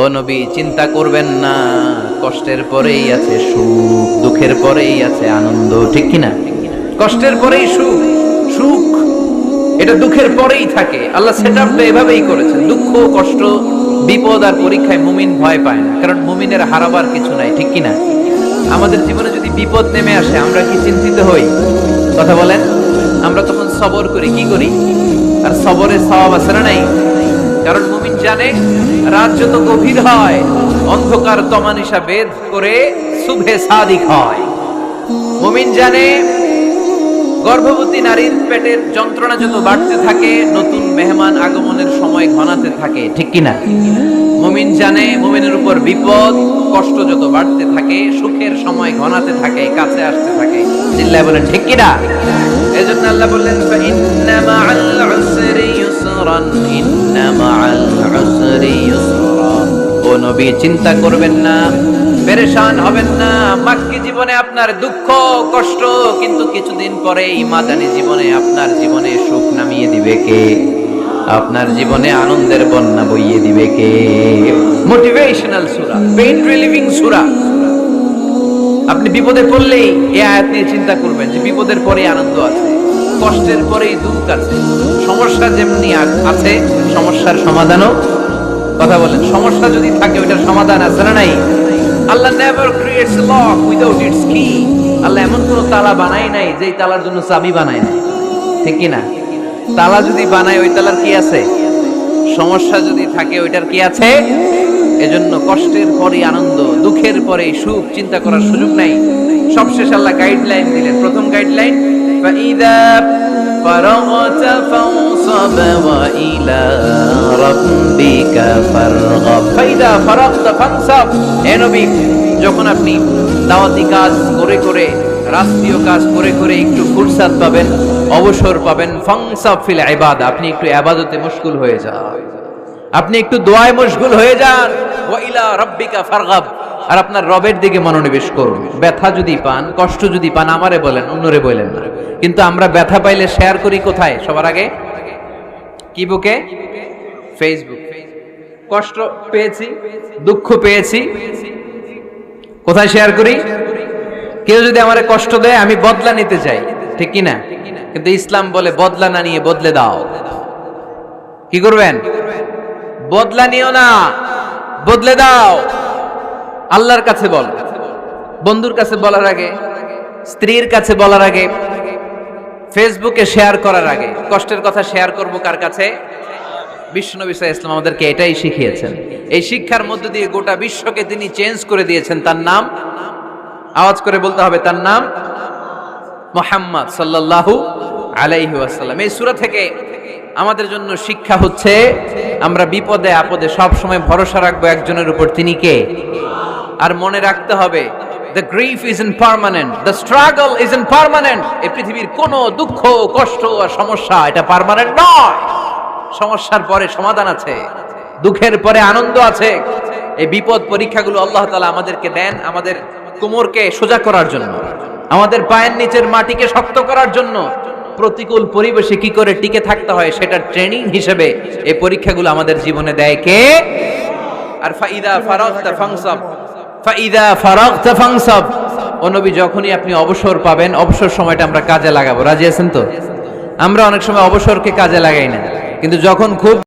ও নবী, চিন্তা করবেন না, কষ্টের পরেই আছে সুখ, দুঃখের পরেই আছে আনন্দ, ঠিক কি না কষ্টের পরেই সুখ সুখ, এটা দুঃখের পরেই থাকে। আল্লাহ সেট এভাবেই করেছেন, দুঃখ, কষ্ট, বিপদ আর পরীক্ষায় মুমিন ভয় পায় না, কারণ মুমিনের হারাবার কিছু নাই, ঠিক কি না আমাদের জীবনে যদি বিপদ নেমে আসে, আমরা কি চিন্তিত হই? কথা বলেন, আমরা তখন সবর করি, কি করি? আর সবরে সওয়াব আছে না নাই? কারণ মুমিন জানে রাত যত গভীর হয়, অন্ধকার তমানিসা বেদ করে শুভে সাদিক হয়। মুমিন জানে, গর্ভবতী নারীর পেটের যন্ত্রণা যত বাড়তে থাকে, নতুন মেহমান আগমনের সময় ঘনাতে থাকে, ঠিক কি না মুমিন জানে, মুমিনের উপর বিপদ, কষ্ট যত বাড়তে থাকে, সুখের সময় ঘনাতে থাকে, কাছে আসতে থাকে। চিল্লায় বলেন, ঠিক কি না এজন্য আল্লাহ বললেন উসরি ইউসরান ইন্না মাআল উসরি ও নবী, চিন্তা করবেন না, পেরেশান হবেন না। মাক্কি জীবনে আপনার দুঃখ, কষ্ট, কিন্তু কিছুদিন পরে মাদানী জীবনে আপনার জীবনে সুখ নামিয়ে দিবে কে? আপনার জীবনে আনন্দের বন্যা বইয়ে দিবে কে? মোটিভেশনাল সুরা পেইন রিলিভিং সুরা। আপনি বিপদে পড়লেই এই আয়াত নিয়ে চিন্তা করবেন যে বিপদের পরে আনন্দ আছে। কষ্টের পরেই দুঃখ আছে। সমস্যা যেমনি আছে, সমস্যার সমাধানও। কথা বলেন, সমস্যা যদি থাকে, ওইটার সমাধান আছে না নাই? Allah never creates lock without its কি আল্লাহ এমন কোন তালা বানায় নাই, যেই তালার জন্য চাবি বানায় নাই। ঠিক কি না তালা যদি বানায়, ওই তালার কি আছে? সমস্যা যদি থাকে, ওইটার কি আছে? এজন্য কষ্টের পরে আনন্দ, দুঃখের পরে সুখ, চিন্তা করার সুযোগ নাই। সবশেষ আল্লাহ গাইডলাইন দিলেন। প্রথম গাইডলাইন فإذا فرغت فانصب وإلى ربك فارغب فإذا فرغت فانصب হে নবী যখন আপনি দাওয়াতি কাজ করে করে রাষ্ট্রীয় কাজ করে করে একটু ফুরসাদ পাবেন অবসর পাবেন ফাংসাব ফিল ইবাদ আপনি একটু ইবাদতে মশগুল হয়ে যান আপনি একটু দোয়ায় মশগুল হয়ে যান ওয়া ইলা রাব্বিকা ফারগাব আর আপনার রবের দিকে মনোনিবেশ করুন ব্যথা যদি পান কষ্ট যদি পান আমারে বলেন অন্যরে বলেন না কিন্তু আমরা ব্যথা পাইলে শেয়ার করি কোথায়? সবার আগে? কি বুকে? ফেসবুক কষ্ট পেয়েছি, দুঃখ পেয়েছি। কোথায় শেয়ার করি? কেউ যদি আমারে কষ্ট দেয়, আমি বদলা নিতে চাই। ঠিক কি না কিন্তু ইসলাম বলে, বদলা না নিয়ে বদলে দাও। কি করবেন? বদলা নিও না। বদলে দাও। আল্লাহর কাছে বল। বন্ধুর কাছে বলার আগে, স্ত্রীর কাছে বলার আগে। ফেসবুকে শেয়ার করার আগে, কষ্টের কথা শেয়ার করব কার কাছে? বিশ্বনবী আলাইহি ইসলাম আমাদেরকে এটাই শিখিয়েছেন। এই শিক্ষার মধ্য দিয়ে গোটা বিশ্বকে তিনি চেঞ্জ করে দিয়েছেন। তার নাম, আওয়াজ করে বলতে হবে, তার নাম মোহাম্মদ সাল্লাল্লাহু আলাইহি ওয়াসাল্লাম। এই সূরা থেকে আমাদের জন্য শিক্ষা হচ্ছে, আমরা বিপদে আপদে সব সময় ভরসা রাখব একজনের উপর। তিনি কে? আর মনে রাখতে হবে the grief is impermanent the struggle is impermanent এই পৃথিবীর কোনো দুঃখ, কষ্ট আর সমস্যা এটা পারমানেন্ট নয়। সমস্যার পরে সমাধান আছে। দুঃখের পরে আনন্দ আছে। এই বিপদ পরীক্ষাগুলো আল্লাহ তাআলা আমাদেরকে দেন আমাদের কোমরকে সোজা করার জন্য। আমাদের পায়ের নিচের মাটিকে শক্ত করার জন্য। প্রতিকূল পরিবেশে কি করে টিকে থাকতে হয় সেটার ট্রেনিং হিসেবে এই পরীক্ষাগুলো আমাদের জীবনে দেয় কে? আর ফাইদা ফারাগতা ফাংসাব। যখনই আপনি অবসর পাবেন, অবসর সময়টা আমরা কাজে লাগাবো। রাজি আছেন তো? আমরা অনেক সময় অবসরকে কাজে লাগাই না। কিন্তু যখন খুব